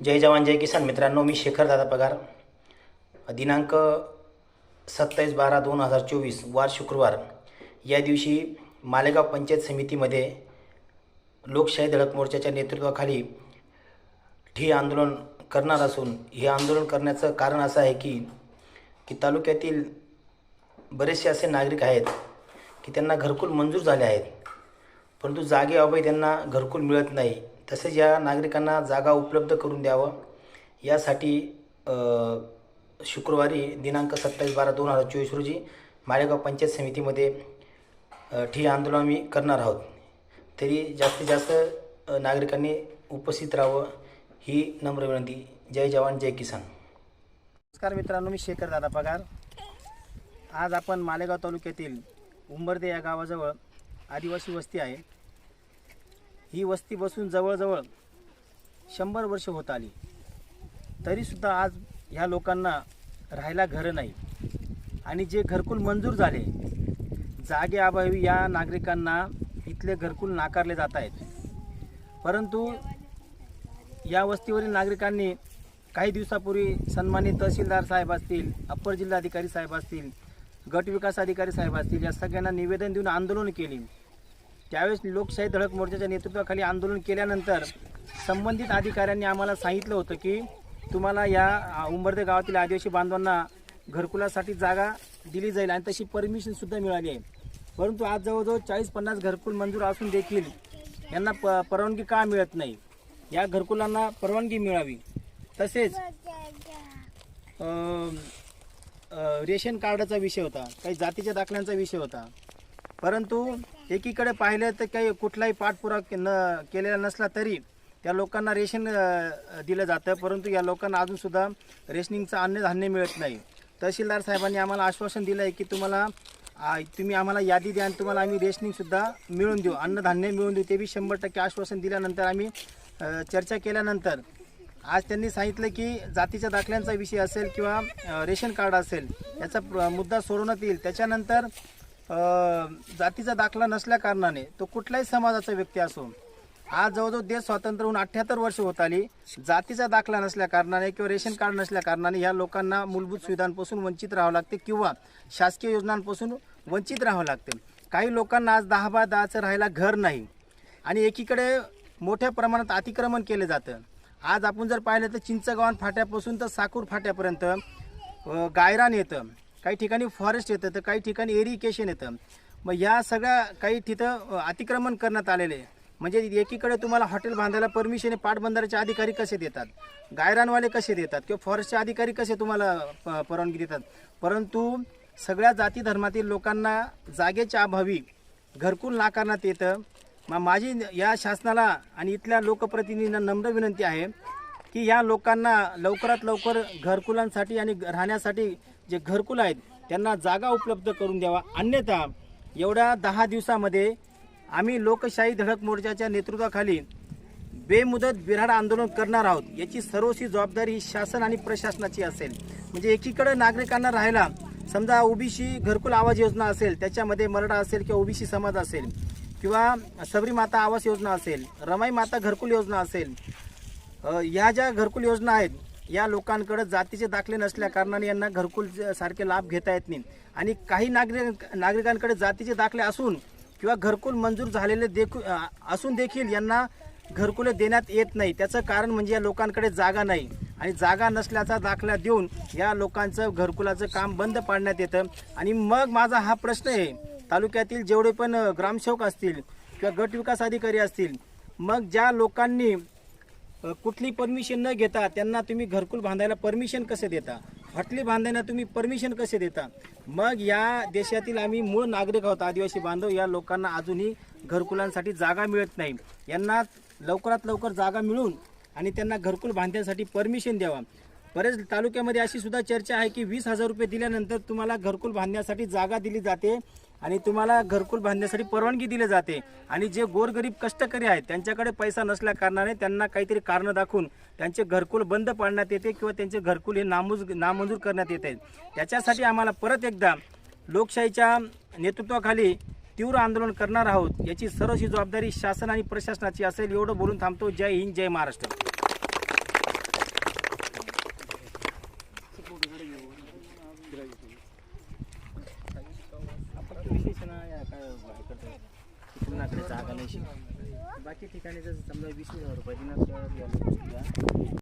जय जवान जय किसान. मित्रांनो मी शेखर दादा पगार. दिनांक सत्तावीस बारा दोन हजार चोवीस वार शुक्रवार. या दिवशी मालेगाव पंचायत समितीमध्ये लोकशाही धडक मोर्चाच्या नेतृत्वाखाली ठिय आंदोलन करणार असून हे आंदोलन करण्याचं कारण असं आहे की की तालुक्यातील बरेचसे असे नागरिक आहेत की त्यांना घरकुल मंजूर झाले आहेत. परंतु जागेअभावी त्यांना घरकुल मिळत नाही. तसेच या नागरिकांना जागा उपलब्ध करून द्यावं. यासाठी शुक्रवारी दिनांक सत्तावीस बारा दोन हजार चोवीस रोजी मालेगाव पंचायत समितीमध्ये ठी आंदोलन आम्ही करणार आहोत. तरी जास्तीत जास्त नागरिकांनी उपस्थित राहावं ही नम्र विनंती. जय जवान जय किसान. नमस्कार मित्रांनो मी शेखर दादा पगार. आज आपण मालेगाव तालुक्यातील उंबर्दे या गावाजवळ आदिवासी वस्ती आहे. ही वस्ती बसून जवळजवळ शंभर वर्ष होत आली. तरीसुद्धा आज ह्या लोकांना राहायला घरं नाही. आणि जे घरकुल मंजूर झाले जागेअभावी या नागरिकांना इथले घरकुल नाकारले जात आहेत. परंतु या वस्तीवरील नागरिकांनी काही दिवसापूर्वी सन्मानित तहसीलदार साहेब असतील अप्पर जिल्हाधिकारी साहेब असतील गट विकास अधिकारी साहेब असतील या सगळ्यांना निवेदन देऊन आंदोलन केली. त्यावेळेस लोकशाही धडक मोर्चाच्या नेतृत्वाखाली आंदोलन केल्यानंतर संबंधित अधिकाऱ्यांनी आम्हाला सांगितलं होतं की तुम्हाला या अ, उंबर्दे गावातील आदिवासी बांधवांना घरकुलासाठी जागा दिली जाईल आणि तशी परमिशनसुद्धा मिळाली आहे. परंतु आज जवळजवळ चाळीस पन्नास घरकुल मंजूर असून देखील यांना प परवानगी का मिळत नाही? या घरकुलांना परवानगी मिळावी. तसेच रेशन कार्डाचा विषय होता काही जातीच्या दाखल्यांचा विषय होता. परंतु एकीकडे पाहिलं तर काही कुठलाही पाठपुरा न केलेला नसला तरी त्या लोकांना रेशन दिलं जातं. परंतु या लोकांना अजूनसुद्धा रेशनिंगचं अन्नधान्य मिळत नाही. तहसीलदार साहेबांनी आम्हाला आश्वासन दिलं आहे की तुम्हाला तुम्ही आम्हाला यादी द्या आणि तुम्हाला आम्ही रेशनिंगसुद्धा मिळून देऊ. अन्नधान्य मिळून देऊ. ते बी शंभर टक्के आश्वासन दिल्यानंतर आम्ही चर्चा केल्यानंतर आज त्यांनी सांगितलं की जातीच्या दाखल्यांचा विषय असेल किंवा रेशन कार्ड असेल याचा प्र- मुद्दा सोडवण्यात येईल. त्याच्यानंतर जातीचा दाखला नसल्या कारणाने तो कुठल्याही समाजाचा व्यक्ती असो आज जवळजवळ देश स्वातंत्र्य होऊन अठ्ठ्याहत्तर वर्ष होत आली. जातीचा दाखला नसल्या कारणाने किंवा रेशन कार्ड नसल्या कारणाने ह्या लोकांना मूलभूत सुविधांपासून वंचित राहावं लागते किंवा शासकीय योजनांपासून वंचित राहावं लागते. काही लोकांना आज दहा बाय दहाचं राहायला घर नाही आणि एकीकडे मोठ्या प्रमाणात अतिक्रमण केलं जातं. आज आपण जर पाहिलं तर चिंचगावान फाट्यापासून तर साकूर फाट्यापर्यंत गायरान येतं. काही ठिकाणी फॉरेस्ट येतं तर काही ठिकाणी एरिकेशन येतं. मग या सगळ्या काही तिथं अतिक्रमण करण्यात आलेले आहे. म्हणजे एकीकडे तुम्हाला हॉटेल बांधायला परमिशन आहे पाटबंधाऱ्याचे अधिकारी कसे देतात? गायरानवाले कसे देतात? किंवा फॉरेस्टचे अधिकारी कसे तुम्हाला प- परवानगी देतात? परंतु सगळ्या जाती धर्मातील लोकांना जागेच्या अभावी घरकुल नाकारण्यात येतं. मग माझी या शासनाला आणि इथल्या लोकप्रतिनिधींना नम्र विनंती आहे की या लोकांना लवकरात लवकर घरकुलांसाठी आणि राहण्यासाठी जे घरकुल आहेत त्यांना जागा उपलब्ध करून द्यावा. अन्यथा एवढ्या दहा दिवसामध्ये आम्ही लोकशाही धडक मोर्चाच्या नेतृत्वाखाली बेमुदत बिराड आंदोलन करणार आहोत. याची सर्वस्वी जबाबदारी ही शासन आणि प्रशासनाची असेल. म्हणजे एकीकडे नागरिकांना राहायला समजा ओबीसी घरकुल आवाज योजना असेल त्याच्यामध्ये मराठा असेल किंवा ओबीसी समाज असेल किंवा सबरी माता आवास योजना असेल रमाई माता घरकुल योजना असेल या ज्या घरकुल योजना आहेत या लोकांकडे जातीचे दाखले नसल्या कारणाने यांना घरकुल सारखे लाभ घेता येत नाही. आणि काही नागरिक नागरिकांकडे जातीचे दाखले असून किंवा घरकुल मंजूर झालेले देखू असून देखील यांना घरकुले देण्यात येत नाही. त्याचं कारण म्हणजे या लोकांकडे जागा नाही. आणि जागा नसल्याचा दाखला देऊन या लोकांचं घरकुलाचं काम बंद पाडण्यात येतं. आणि मग माझा हा प्रश्न आहे तालुक्यातील जेवढे पण ग्रामसेवक असतील किंवा गट विकास अधिकारी असतील मग ज्या लोकांनी कुठली परमिशन न घेता त्यांना तुम्ही घरकुल बांधायला परमिशन कसे देता? हॉटली बांधायला तुम्ही परमिशन कसे देता? मग या देशातील आम्ही मूळ नागरिक आहोत आदिवासी बांधव. या लोकांना अजूनही घरकुलांसाठी जागा मिळत नाही. यांना लवकरात लवकर जागा मिळून आणि त्यांना घरकुल बांधण्यासाठी परमिशन द्यावा. बरेच तालुक्यामध्ये अशी सुद्धा चर्चा आहे की वीस हजार रुपये दिल्यानंतर तुम्हाला घरकुल बांधण्यासाठी जागा दिली जाते. आणि तुम्हाला घरकुल बांधण्यासाठी परवानगी दिली जाते. आणि जे गोरगरीब कष्टकरी आहेत त्यांच्याकडे पैसा नसल्या कारणाने त्यांना काहीतरी कारणं दाखवून त्यांचे घरकुल बंद पाडण्यात येते किंवा त्यांचे घरकुल हे नामूज नामंजूर करण्यात येते. त्याच्यासाठी आम्हाला परत एकदा लोकशाहीच्या नेतृत्वाखाली तीव्र आंदोलन करणार आहोत याची सर्वशी जबाबदारी शासन आणि प्रशासनाची असेल एवढं बोलून थांबतो. जय हिंद जय महाराष्ट्र दिसे ना या काय करतो कुणाकडे जागा नाही. शिक बाकी ठिकाणी जर समजा वीस हजार रुपये दिनात